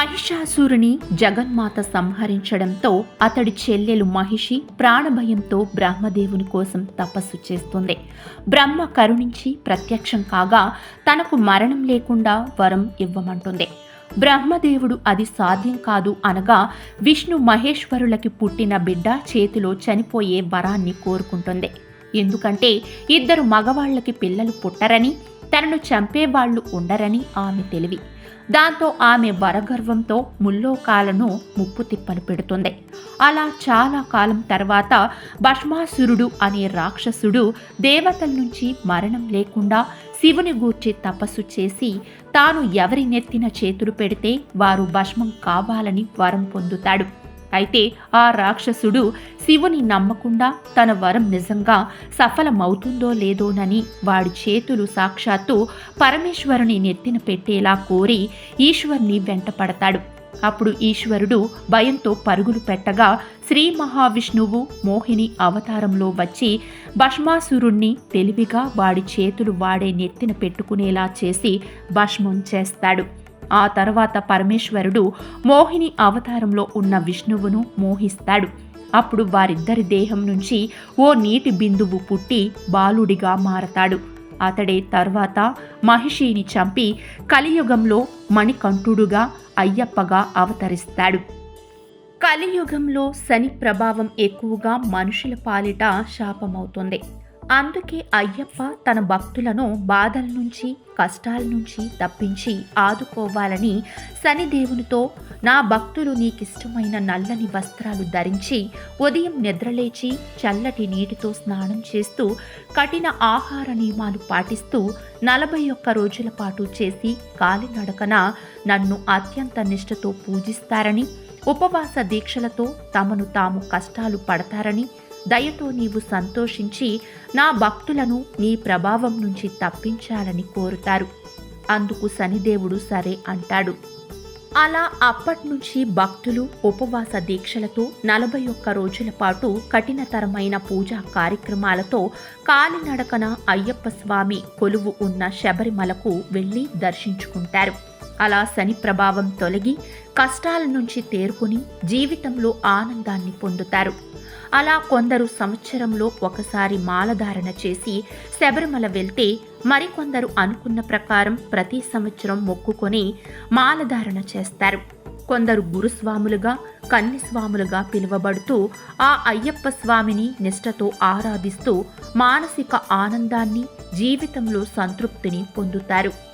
మహిషాసురుని జగన్మాత సంహరించడంతో అతడి చెల్లెలు మహిషి ప్రాణభయంతో బ్రహ్మదేవుని కోసం తపస్సు చేస్తుంది. బ్రహ్మ కరుణించి ప్రత్యక్షం కాగా తనకు మరణం లేకుండా వరం ఇవ్వమంటుంది. బ్రహ్మదేవుడు అది సాధ్యం కాదు అనగా విష్ణు మహేశ్వరులకి పుట్టిన బిడ్డ చేతిలో చనిపోయే వరాన్ని కోరుకుంటుంది. ఎందుకంటే ఇద్దరు మగవాళ్ళకి పిల్లలు పుట్టరని తనను చంపేవాళ్ళు ఉండరని ఆమె తెలివి. దాంతో ఆమె వరగర్వంతో ముల్లోకాలను ముప్పు తిప్పలు పెడుతుంది. అలా చాలా కాలం తర్వాత భస్మాసురుడు అనే రాక్షసుడు దేవతల నుంచి మరణం లేకుండా శివుని గూర్చి తపస్సు చేసి తాను ఎవరి నెత్తిన చేతులు పెడితే వారు భస్మం కావాలని వరం పొందుతాడు. అయితే ఆ రాక్షసుడు శివుని నమ్మకుండా తన వరం నిజంగా సఫలమవుతుందో లేదోనని వాడి చేతులు సాక్షాత్తు పరమేశ్వరుని నెత్తిన పెట్టేలా కోరి ఈశ్వర్ని వెంటపడతాడు అప్పుడు ఈశ్వరుడు భయంతో పరుగులు పెట్టగా శ్రీ మహావిష్ణువు మోహిని అవతారంలో వచ్చి భస్మాసురుణ్ణి తెలివిగా వాడి చేతులు వాడే నెత్తిన పెట్టుకునేలా చేసి భస్మం చేస్తాడు. ఆ తర్వాత పరమేశ్వరుడు మోహిని అవతారంలో ఉన్న విష్ణువును మోహిస్తాడు. అప్పుడు వారిద్దరి దేహం నుంచి ఓ నీటి బిందువు పుట్టి బాలుడిగా మారతాడు. అతడే తర్వాత మహిషిని చంపి కలియుగంలో మణికంఠుడుగా అయ్యప్పగా అవతరిస్తాడు. కలియుగంలో శని ప్రభావం ఎక్కువగా మనుషుల పాలిట శాపమవుతుంది. అందుకే అయ్యప్ప తన భక్తులను బాధల నుంచి కష్టాల నుంచి తప్పించి ఆదుకోవాలని శనిదేవునితో నా భక్తులు నీకిష్టమైన నల్లని వస్త్రాలు ధరించి ఉదయం నిద్రలేచి చల్లటి నీటితో స్నానం చేస్తూ కఠిన ఆహార నియమాలు పాటిస్తూ నలభై ఒక్క రోజుల పాటు చేసి కాలినడకన నన్ను అత్యంత నిష్ఠతో పూజిస్తారని ఉపవాస దీక్షలతో తమను తాము కష్టాలు పడతారని దయతో నీవు సంతోషించి నా భక్తులను నీ ప్రభావం నుంచి తప్పించాలని కోరుతారు. అందుకు శనిదేవుడు సరే అంటాడు. అలా అప్పట్నుంచి భక్తులు ఉపవాస దీక్షలతో నలభై ఒక్క రోజుల పాటు కఠినతరమైన పూజా కార్యక్రమాలతో కాలినడకన అయ్యప్ప స్వామి కొలువు ఉన్న శబరిమలకు వెళ్ళి దర్శించుకుంటారు. అలా శని ప్రభావం తొలగి కష్టాల నుంచి తేరుకుని జీవితంలో ఆనందాన్ని పొందుతారు. అలా కొందరు సంవత్సరంలో ఒకసారి మాలధారణ చేసి శబరిమల వెళ్తే మరికొందరు అనుకున్న ప్రకారం ప్రతి సంవత్సరం మొక్కుకొని మాలధారణ చేస్తారు. కొందరు గురుస్వాములుగా కన్నిస్వాములుగా పిలువబడుతూ ఆ అయ్యప్ప స్వామిని నిష్ఠతో ఆరాధిస్తూ మానసిక ఆనందాన్ని జీవితంలో సంతృప్తిని పొందుతారు.